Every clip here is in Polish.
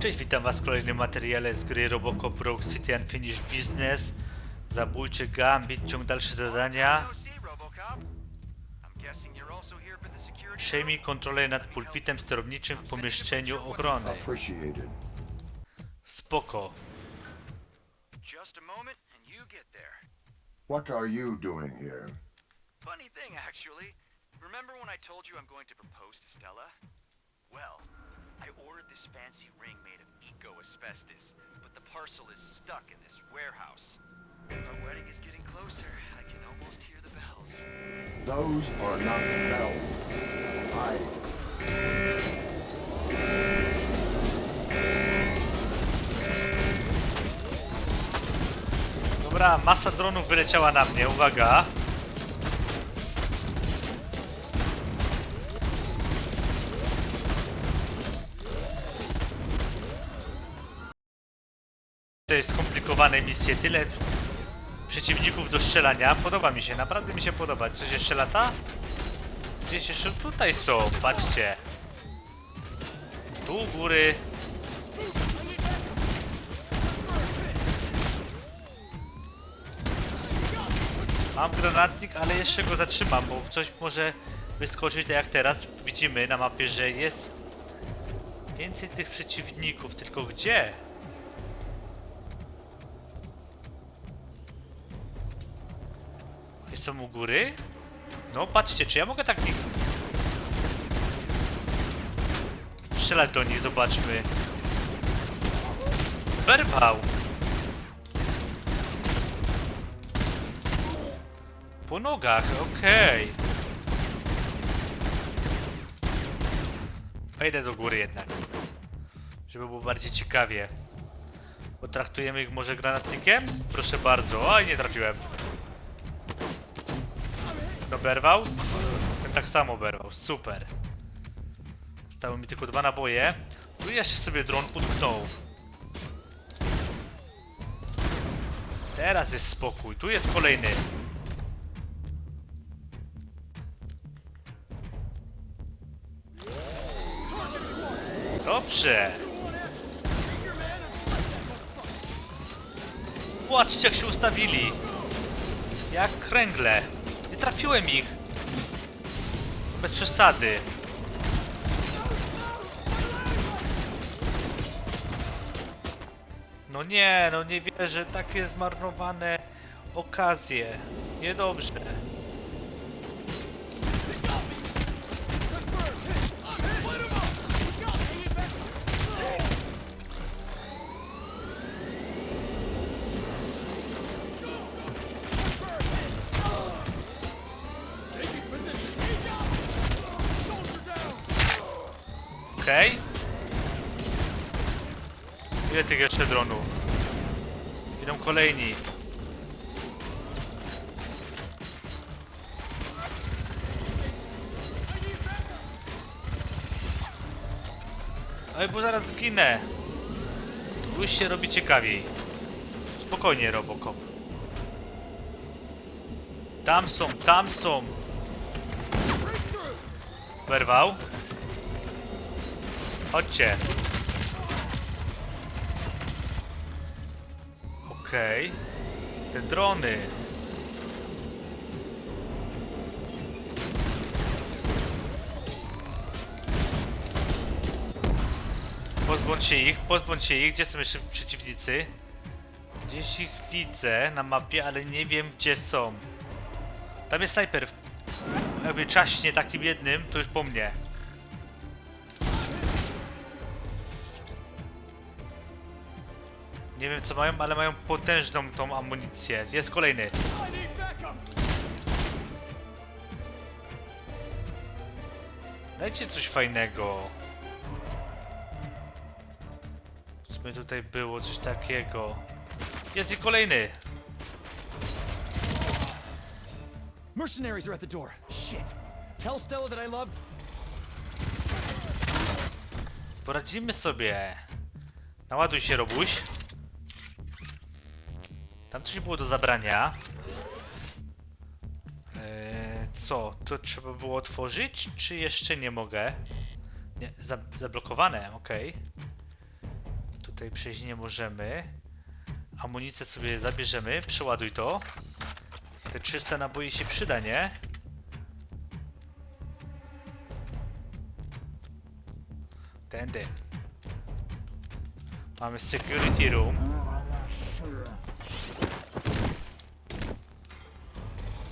Cześć, witam was w kolejnym materiale z gry Robocop Rogue City Unfinished Business. Zabójczy Gambit, ciąg dalsze zadania. Przejmij kontrolę nad pulpitem sterowniczym w pomieszczeniu ochrony. Spoko. What are you doing here? Funny thing, actually. Remember when I told you I'm going to propose to Stella? Well, I ordered this fancy ring made of eco asbestos, but the parcel is stuck in this warehouse. Our wedding is getting closer. I can almost hear the bells. Those are not bells. I. Dobra, masa dronów wyleciała na mnie, uwaga. Misje, tyle przeciwników do strzelania. Podoba mi się, naprawdę mi się podoba. Coś jeszcze lata? Gdzieś jeszcze tutaj są, patrzcie. Tu góry. Mam granatnik, ale jeszcze go zatrzymam, bo coś może wyskoczyć tak jak teraz. Widzimy na mapie, że jest więcej tych przeciwników, tylko gdzie? Są u góry? No patrzcie, czy ja mogę tak ich... Strzelać do nich, zobaczmy. Werwał! Po nogach, okej. Wejdę do góry jednak. Żeby było bardziej ciekawie. Potraktujemy ich może granatnikiem? Proszę bardzo. Oj, nie trafiłem. To berwał? Ten tak samo berwał. Super. Zostały mi tylko dwa naboje. Tu jeszcze sobie dron utknął. Teraz jest spokój. Tu jest kolejny. Dobrze. Patrzcie jak się ustawili. Jak kręgle. Nie trafiłem ich. Bez przesady. No nie, no nie wierzę. Takie zmarnowane okazje. Niedobrze. Okej. Ile tych jeszcze dronów? Idą kolejni. Oj, bo zaraz zginę. Tu już się robi ciekawiej. Spokojnie, Robocop. Tam są, tam są. Werwał. Chodźcie. Okej. Te drony. Pozbądźcie ich, pozbądźcie ich. Gdzie są jeszcze przeciwnicy? Gdzieś ich widzę na mapie, ale nie wiem gdzie są. Tam jest snajper. Jakby czaśnie takim jednym, to już po mnie. Nie wiem co mają, ale mają potężną tą amunicję. Jest kolejny. Dajcie coś fajnego. Co by tutaj było coś takiego? Jest i kolejny. Mercenaries are at the door. Shit. Tell Stella that I loved. Poradzimy sobie. Naładuj się, Robuś. Tam coś było do zabrania. Eee, co? To trzeba było otworzyć, czy jeszcze nie mogę? Nie, za, zablokowane, okej. Tutaj przejść nie możemy. Amunicję sobie zabierzemy. Przeładuj to. Te 300 naboi się przyda, nie? Tędy. Mamy security room.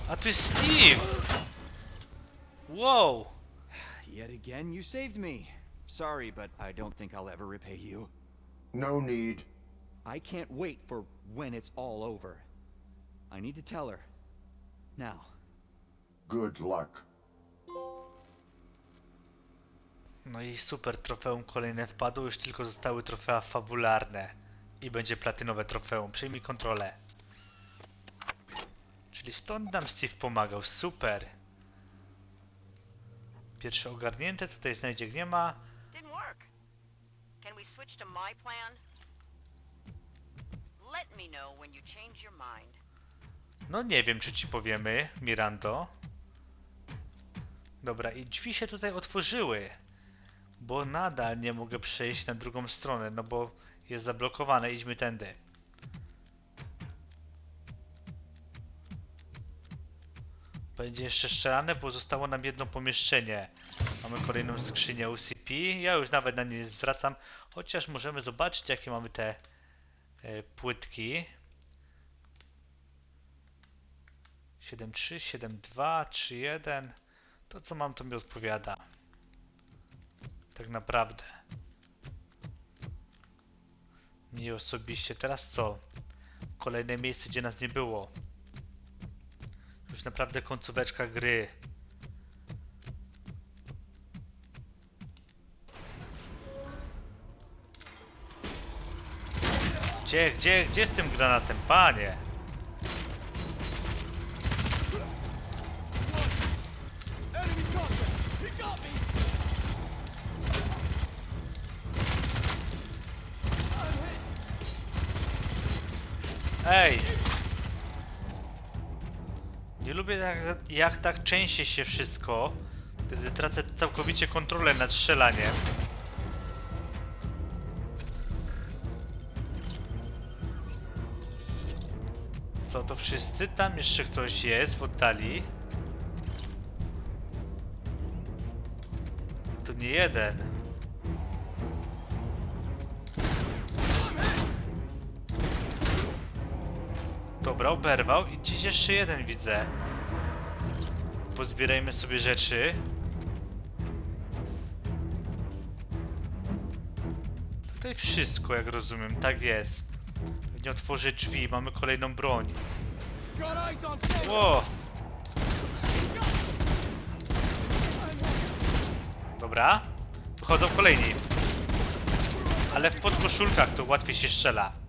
A tu jest Steve! Whoa! Yet again, you saved me. Sorry, but I don't think I'll ever repay you. No need. I can't wait for when it's all over. I need to tell her. Now. Good luck. No i super, trofeum kolejne wpadło, już tylko zostały trofea fabularne. I będzie platynowe trofeum, przyjmij kontrolę. Czyli stąd nam Steve pomagał, super. Pierwsze ogarnięte, tutaj znajdzie nie ma. Didn't work. Can we switch to my plan? Let me know when you change your mind. No nie wiem, czy ci powiemy, Mirando. Dobra, i drzwi się tutaj otworzyły. Bo nadal nie mogę przejść na drugą stronę, no bo jest zablokowane. Idźmy tędy. Będzie jeszcze strzelane, bo zostało nam jedno pomieszczenie. Mamy kolejną skrzynię UCP. Ja już nawet na nie nie zwracam, chociaż możemy zobaczyć, jakie mamy te e, płytki. 7.3, 7.2, 3.1. To co mam to mi odpowiada. Tak naprawdę. Nie osobiście. Teraz co? Kolejne miejsce, gdzie nas nie było. Już naprawdę końcóweczka gry. Gdzie, gdzie, gdzie z tym granatem, panie? Ej! Lubię jak, jak tak części się wszystko. Wtedy tracę całkowicie kontrolę nad strzelaniem. Co to wszyscy? Tam jeszcze ktoś jest w oddali. To nie jeden. Dobra, oberwał i gdzieś jeszcze jeden widzę. Pozbierajmy sobie rzeczy. Tutaj wszystko, jak rozumiem, tak jest. Nie otworzy drzwi, mamy kolejną broń. Ło! Dobra, wychodzą kolejni. Ale w podkoszulkach to łatwiej się strzela.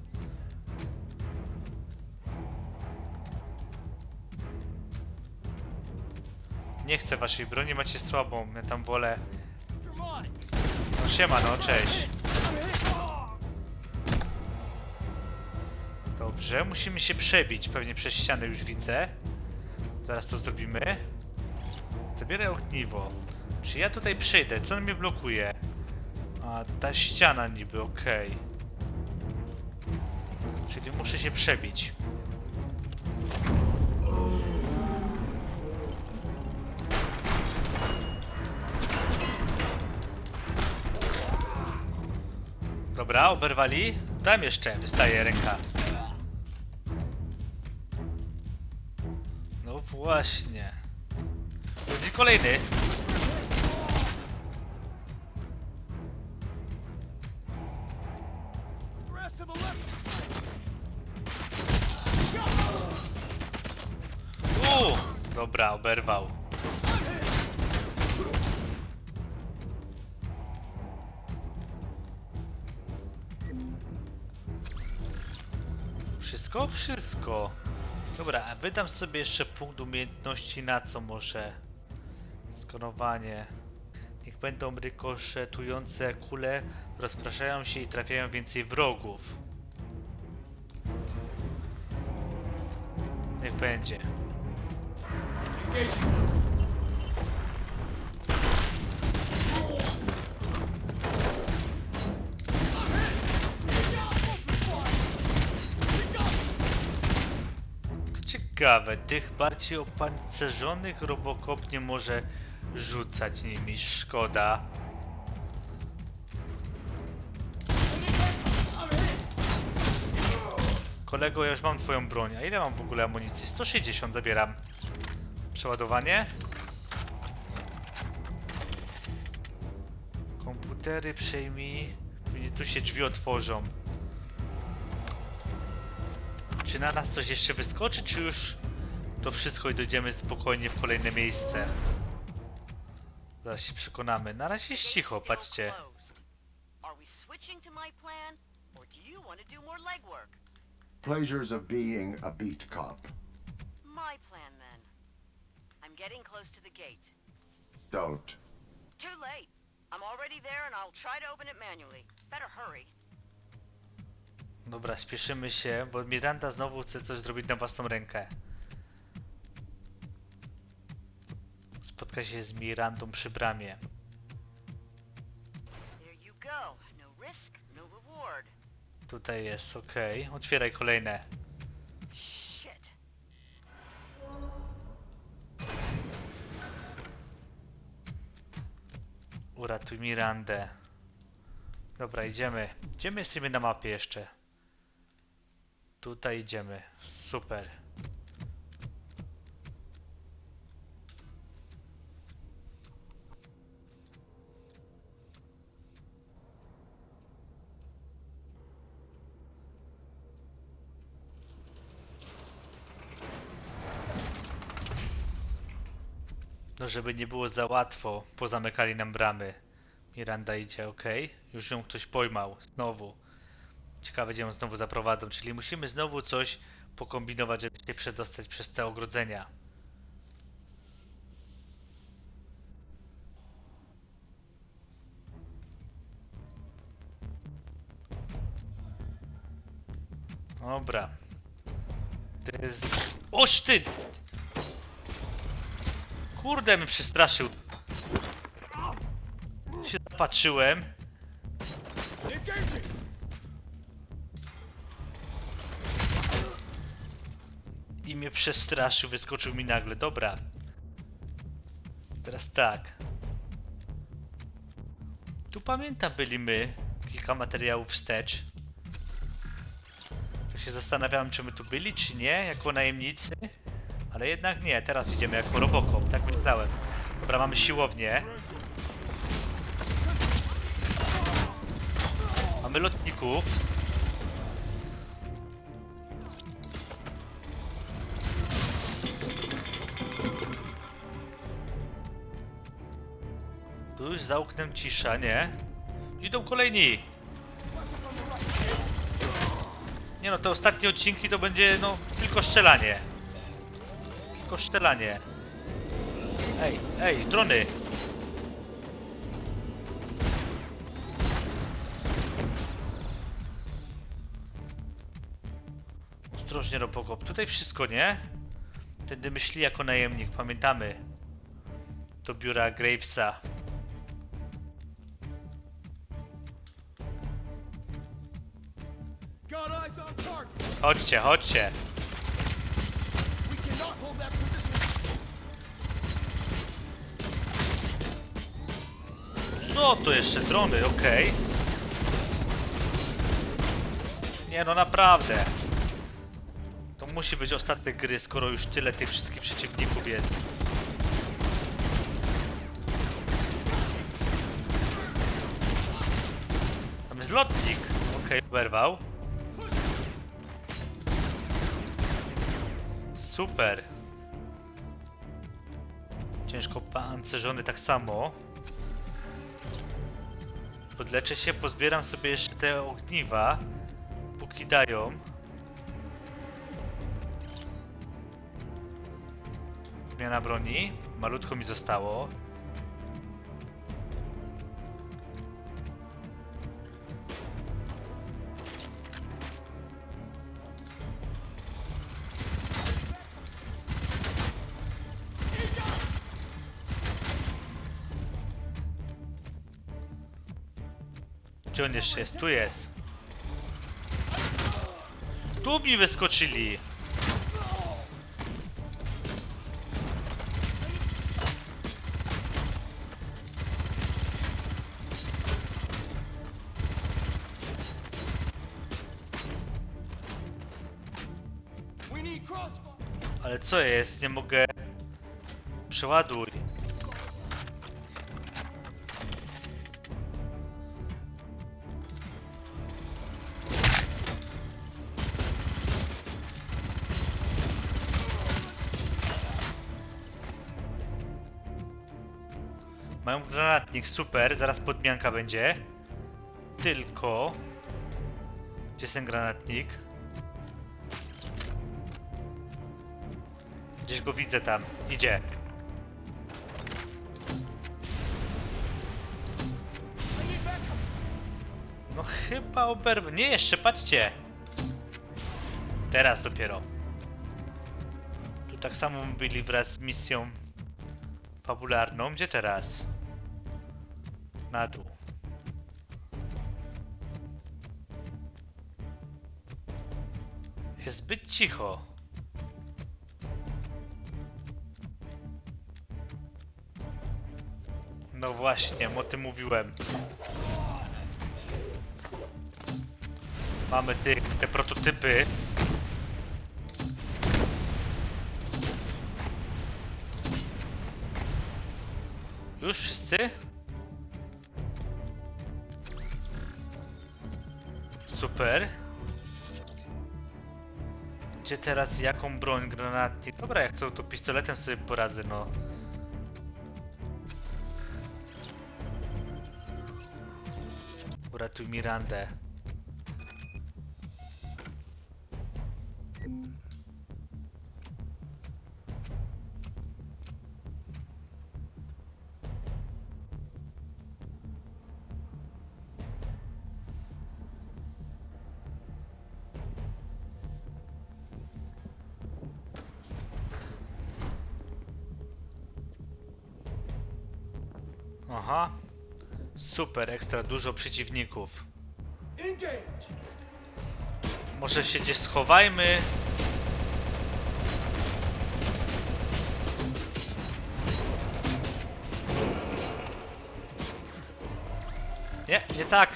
Nie chcę waszej broni, macie słabą. Ja tam wolę. No siema, no cześć. Dobrze, musimy się przebić. Pewnie przez ścianę już widzę. Zaraz to zrobimy. Zabieraj ogniwo. Czy ja tutaj przejdę? Co mnie blokuje? A, ta ściana niby, okej. Czyli muszę się przebić. Dobra, oberwali. Tam jeszcze wystaje ręka. No właśnie. Jest i kolejny. Uuu, dobra, oberwał. Wszystko? Wszystko. Dobra, a wydam sobie jeszcze punkt umiejętności na co może? Skanowanie. Niech będą rykoszetujące kule, rozpraszają się i trafiają więcej wrogów. Niech będzie. Ciekawe. Tych bardziej opancerzonych Robocop nie może rzucać nimi. Szkoda. Kolego, ja już mam twoją broń. A ile mam w ogóle amunicji? 160 zabieram. Przeładowanie. Komputery przejmij. Tu się drzwi otworzą. Czy na nas coś jeszcze wyskoczy, czy już to wszystko i dojdziemy spokojnie w kolejne miejsce? Zaraz się przekonamy. Na razie jest cicho, patrzcie. Pleasures of being a beat cop. My plan, then. I'm getting close to the gate. Don't. Too late. I'm already there, and I'll try to open it manually. Better hurry. Dobra, spieszymy się, bo Miranda znowu chce coś zrobić na własną rękę. Spotka się z Mirandą przy bramie. No no. Tutaj jest, okej. Otwieraj kolejne. Uratuj Mirandę. Dobra, idziemy. Gdzie my jesteśmy na mapie jeszcze? Tutaj idziemy. Super. No, żeby nie było za łatwo, pozamykali nam bramy. Miranda idzie, ok. Już ją ktoś pojmał. Znowu. Ciekawe, gdzie ją znowu zaprowadzą. Czyli musimy znowu coś pokombinować, żeby się przedostać przez te ogrodzenia. Dobra. To jest... Oż ty! Kurde, mnie przestraszył. Się zapatrzyłem. I mnie przestraszył, wyskoczył mi nagle. Dobra. Teraz tak. Tu pamiętam byli my. Kilka materiałów wstecz. To się zastanawiałem, czy my tu byli, czy nie, jako najemnicy. Ale jednak nie, teraz idziemy jako Robocop, tak myślałem. Dobra, mamy siłownię. Mamy lotników. Za oknem cisza, nie? Idą kolejni! Nie no, te ostatnie odcinki to będzie, no, tylko strzelanie. Tylko strzelanie. Ej, ej, drony! Ostrożnie, Robocop. Tutaj wszystko, nie? Wtedy myśli jako najemnik, pamiętamy. Do biura Gravesa. Chodźcie, chodźcie. Co to jeszcze? Drony, okej. Nie no, naprawdę. To musi być ostatnie gry, skoro już tyle tych wszystkich przeciwników jest. Tam jest lotnik. Okej, oberwał. Super. Ciężko pancerzony tak samo. Podleczę się, pozbieram sobie jeszcze te ogniwa, póki dają. Zmiana broni, malutko mi zostało. on jeszcze jest? Tu jest. Tu mi wyskoczyli. Ale co jest? Nie mogę... Przeładuj. Super, zaraz podmianka będzie. Tylko... Gdzie jest ten granatnik? Gdzieś go widzę tam. Idzie. No chyba oberwę. Nie jeszcze, patrzcie. Teraz dopiero. Tu tak samo byli wraz z misją fabularną. Gdzie teraz? Na dół. Jest zbyt cicho. No właśnie, o tym mówiłem. Mamy ty, te prototypy. Już wszyscy? Super. Gdzie teraz jaką broń, granatnik? Dobra, jak to, to pistoletem sobie poradzę, no. Uratuj Mirandę. Aha. Super, ekstra dużo przeciwników. Może się gdzieś schowajmy. Nie, nie tak.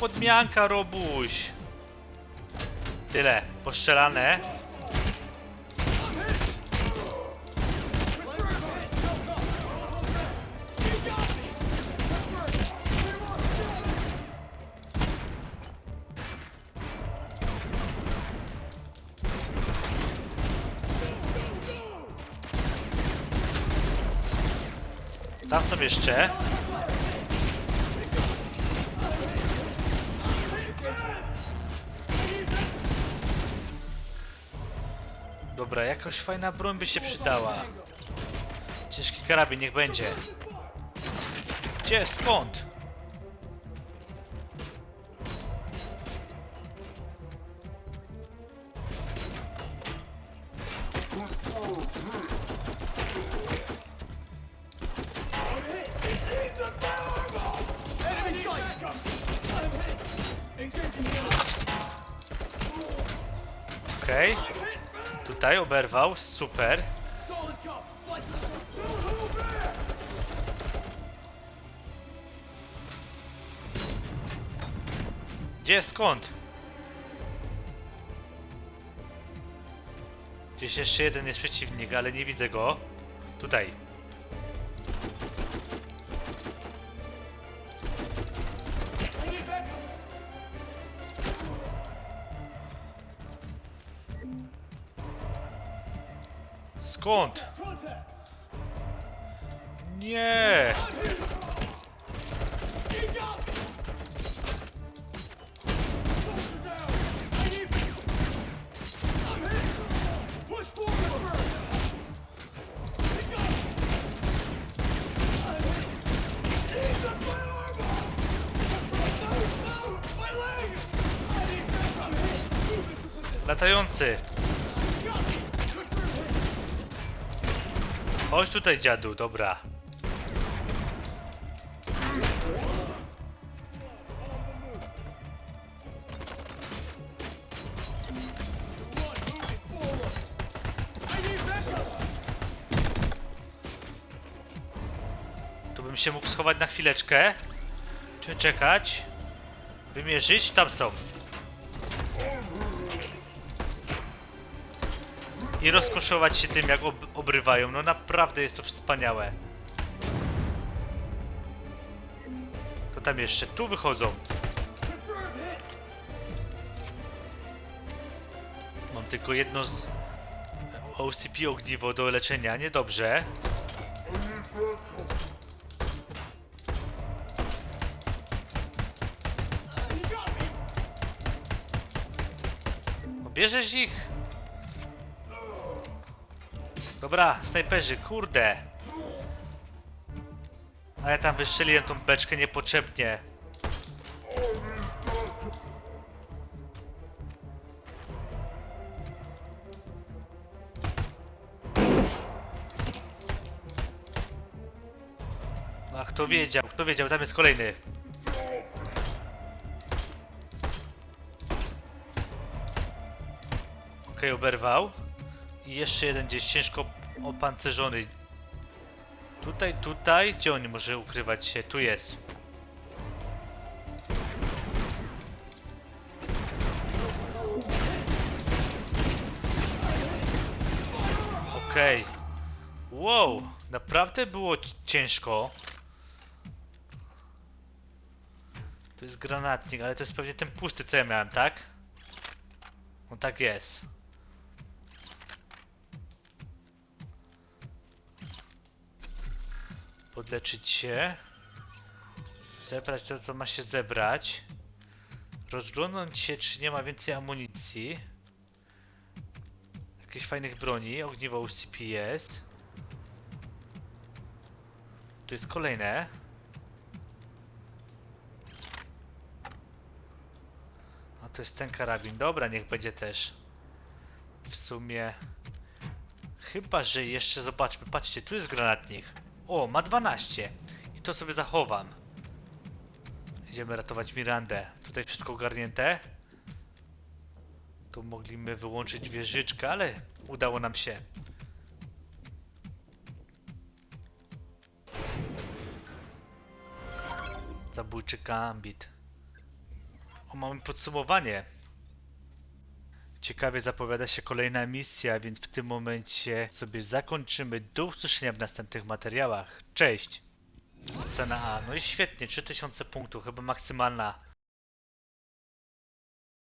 Podmianka, Robuś. Tyle, postrzelane. Tam są jeszcze. Dobra, jakaś fajna broń by się przydała. Ciężki karabin, niech będzie. Gdzie? Skąd? Okej. Tutaj oberwał, super. Gdzie, skąd? Gdzieś jeszcze jeden jest przeciwnik, ale nie widzę go. Tutaj. Skąd? Nie! Latający! Chodź tutaj, dziadu, dobra. Tu bym się mógł schować na chwileczkę. Czy czekać? Wymierzyć? Tam są. I rozkoszować się tym, jak ob obrywają. No naprawdę jest to wspaniałe. To tam jeszcze tu wychodzą. Mam tylko jedno z OCP ogniwo do leczenia, niedobrze. Bierzesz ich? Dobra, snajperzy, kurde. A ja tam wystrzeliłem tą beczkę niepotrzebnie. Ach, kto wiedział, kto wiedział, tam jest kolejny. Okej, oberwał. I jeszcze jeden gdzieś ciężko opancerzony. Tutaj, tutaj. Gdzie on może ukrywać się? Tu jest. Okej. Wow, naprawdę było ci- ciężko. To jest granatnik, ale to jest pewnie ten pusty, co ja miałem, tak? No tak jest. Podleczyć się. Zebrać to, co ma się zebrać. Rozglądnąć się, czy nie ma więcej amunicji. Jakichś fajnych broni. Ogniwo UCP jest. Tu jest kolejne. A to jest ten karabin. Dobra, niech będzie też. W sumie... Chyba, że jeszcze zobaczmy. Patrzcie, tu jest granatnik. O, ma 12. I to sobie zachowam. Idziemy ratować Mirandę. Tutaj wszystko ogarnięte. Tu mogliśmy wyłączyć wieżyczkę, ale udało nam się. Zabójczy gambit. O, mamy podsumowanie. Ciekawie zapowiada się kolejna misja, więc w tym momencie sobie zakończymy. Do usłyszenia w następnych materiałach. Cześć! Cena A. No i świetnie, 3000 punktów, chyba maksymalna